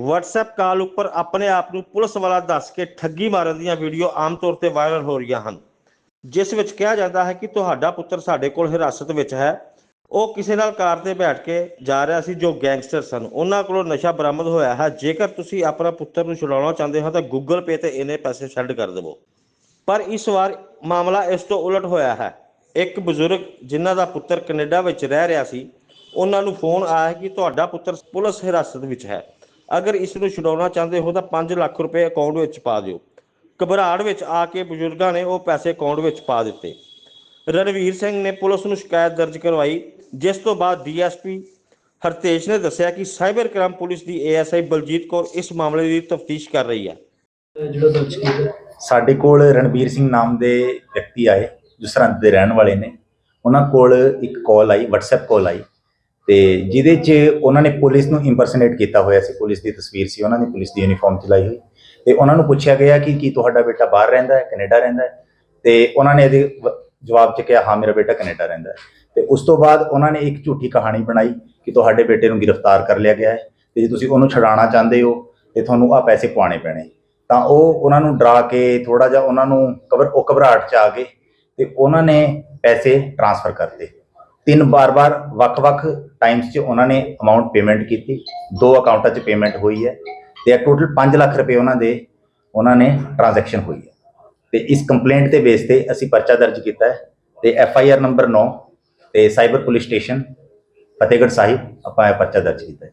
WhatsApp ਕਾਲ ਉੱਪਰ ਆਪਣੇ ਆਪ ਨੂੰ ਪੁਲਿਸ ਵਾਲਾ ਦੱਸ ਕੇ ਠੱਗੀ ਮਾਰਨ ਦੀਆਂ ਵੀਡੀਓ ਆਮ ਤੌਰ ਤੇ ਵਾਇਰਲ ਹੋ ਰਹੀਆਂ ਹਨ। ਜਿਸ ਵਿੱਚ ਕਿਹਾ ਜਾਂਦਾ ਹੈ ਕਿ ਤੁਹਾਡਾ ਪੁੱਤਰ ਸਾਡੇ ਕੋਲ ਹਿਰਾਸਤ ਵਿੱਚ ਹੈ। ਉਹ ਕਿਸੇ ਨਾਲ ਕਾਰ ਤੇ ਬੈਠ ਕੇ ਜਾ ਰਿਹਾ ਸੀ ਜੋ ਗੈਂਗਸਟਰ ਸਨ। ਉਹਨਾਂ ਕੋਲੋਂ ਨਸ਼ਾ ਬਰਾਮਦ ਹੋਇਆ ਹੈ। ਜੇਕਰ ਤੁਸੀਂ ਆਪਣਾ ਪੁੱਤਰ ਨੂੰ ਛੁਡਾਉਣਾ ਚਾਹੁੰਦੇ ਹੋ ਤਾਂ Google Pay ਤੇ ਇਹਨੇ ਪੈਸੇ ਸੈਂਡ ਕਰ ਦੇਵੋ। ਪਰ ਇਸ ਵਾਰ ਮਾਮਲਾ ਇਸ ਤੋਂ ਉਲਟ ਹੋਇਆ ਹੈ। ਇੱਕ ਬਜ਼ੁਰਗ ਜਿਨ੍ਹਾਂ ਦਾ ਪੁੱਤਰ ਕੈਨੇਡਾ ਵਿੱਚ ਰਹਿ ਰਿਹਾ ਸੀ, ਉਹਨਾਂ ਨੂੰ ਫੋਨ ਆਇਆ ਕਿ ਤੁਹਾਡਾ ਪੁੱਤਰ ਪੁਲਿਸ ਹਿਰਾਸਤ ਵਿੱਚ ਹੈ। ਅਗਰ ਇਸ ਨੂੰ ਛੁਡਾਉਣਾ ਚਾਹੁੰਦੇ ਹੋ ਤਾਂ 5 ਲੱਖ ਰੁਪਏ ਅਕਾਊਂਟ ਵਿੱਚ ਪਾ ਦਿਓ। ਘਬਰਾਹਟ ਵਿੱਚ ਆ ਕੇ ਬਜ਼ੁਰਗਾਂ ਨੇ ਉਹ ਪੈਸੇ ਅਕਾਊਂਟ ਵਿੱਚ ਪਾ ਦਿੱਤੇ। ਰਣਵੀਰ ਸਿੰਘ ਨੇ ਪੁਲਿਸ ਨੂੰ ਸ਼ਿਕਾਇਤ ਦਰਜ ਕਰਵਾਈ ਜਿਸ ਤੋਂ ਬਾਅਦ ਡੀਐਸਪੀ ਹਰਤੇਜ ਨੇ ਦੱਸਿਆ ਕਿ ਸਾਈਬਰ ਕ੍ਰਾਈਮ ਪੁਲਿਸ ਦੀ ਏਐਸਆਈ ਬਲਜੀਤ ਕੌਰ ਇਸ ਮਾਮਲੇ ਦੀ ਤਫਤੀਸ਼ ਕਰ ਰਹੀ ਹੈ। ਜਿਹੜਾ ਦਰਜ ਕੀਤਾ ਸਾਡੇ ਕੋਲ ਰਣਬੀਰ ਸਿੰਘ ਨਾਮ ਦੇ ਵਿਅਕਤੀ ਆਏ ਜੋ ਸਰਹੰਦ ਦੇ ਰਹਿਣ ਵਾਲੇ ਨੇ। ਉਹਨਾਂ ਕੋਲ ਇੱਕ ਕਾਲ ਆਈ WhatsApp ਕਾਲ ਆਈ। ਤੇ ਜਿਹਦੇ 'ਚ ਉਹਨਾਂ ਨੇ ਪੁਲਿਸ ਨੂੰ ਇੰਪਰਸਨੇਟ ਕੀਤਾ ਹੋਇਆ ਸੀ। ਪੁਲਿਸ ਦੀ ਤਸਵੀਰ ਸੀ, ਉਹਨਾਂ ਨੇ ਪੁਲਿਸ ਦੀ ਯੂਨੀਫਾਰਮ 'ਚ ਲਾਈ ਹੋਈ। ਤੇ ਉਹਨਾਂ ਨੂੰ ਪੁੱਛਿਆ ਗਿਆ ਕਿ ਕੀ ਤੁਹਾਡਾ ਬੇਟਾ ਬਾਹਰ ਰਹਿੰਦਾ ਹੈ, ਕੈਨੇਡਾ ਰਹਿੰਦਾ ਹੈ? ਤੇ ਉਹਨਾਂ ਨੇ ਇਹਦੇ ਵ- ਜਵਾਬ 'ਚ ਕਿਹਾ, ਹਾਂ, ਮੇਰਾ ਬੇਟਾ ਕੈਨੇਡਾ ਰਹਿੰਦਾ ਹੈ। ਤੇ ਉਸ ਤੋਂ ਬਾਅਦ ਉਹਨਾਂ ਨੇ ਇੱਕ ਝੂਠੀ ਕਹਾਣੀ ਬਣਾਈ ਕਿ ਤੁਹਾਡੇ ਬੇਟੇ ਨੂੰ ਗ੍ਰਿਫਤਾਰ ਕਰ ਲਿਆ ਗਿਆ ਹੈ ਤੇ ਜੇ ਤੁਸੀਂ ਉਹਨੂੰ ਛਡਾਉਣਾ ਚਾਹੁੰਦੇ ਹੋ ਤੇ ਤੁਹਾਨੂੰ ਆ ਪੈਸੇ ਪਵਾਉਣੇ ਪੈਣੇ। ਤਾਂ ਉਹ ਉਹਨਾਂ ਨੂੰ ਡਰਾ ਕੇ ਥੋੜਾ ਜਿਹਾ ਉਹਨਾਂ ਨੂੰ ਕਬਰ ਉਹ ਘਬਰਾਹਟ ਚ ਆ ਗਏ ਤੇ ਉਹਨਾਂ ਨੇ ਪੈਸੇ ਟ੍ਰਾਂਸਫਰ ਕਰਤੇ ਤਿੰਨ ਵਾਰ-ਵਾਰ, ਵੱਖ-ਵੱਖ ਟਾਈਮਸ 'ਚ ਉਹਨਾਂ ਨੇ ਅਮਾਉਂਟ ਪੇਮੈਂਟ ਕੀਤੀ। ਦੋ ਅਕਾਊਂਟਾਂ 'ਚ ਪੇਮੈਂਟ ਹੋਈ ਹੈ ਤੇ ਟੋਟਲ 5 ਲੱਖ ਰੁਪਏ ਉਹਨਾਂ ਦੇ, ਉਹਨਾਂ ਨੇ ਟ੍ਰਾਂਜੈਕਸ਼ਨ ਹੋਈ ਹੈ। ਤੇ ਇਸ ਕੰਪਲੇਂਟ ਦੇ ਬੇਸ ਤੇ ਅਸੀਂ ਪਰਚਾ ਦਰਜ ਕੀਤਾ ਹੈ ਤੇ ਐਫ ਆਈ ਆਰ ਨੰਬਰ 9 ਤੇ cyber police station Fatehgarh Sahib, ਆਪਾਂ ਇਹ ਪਰਚਾ ਦਰਜ ਕੀਤਾ ਹੈ।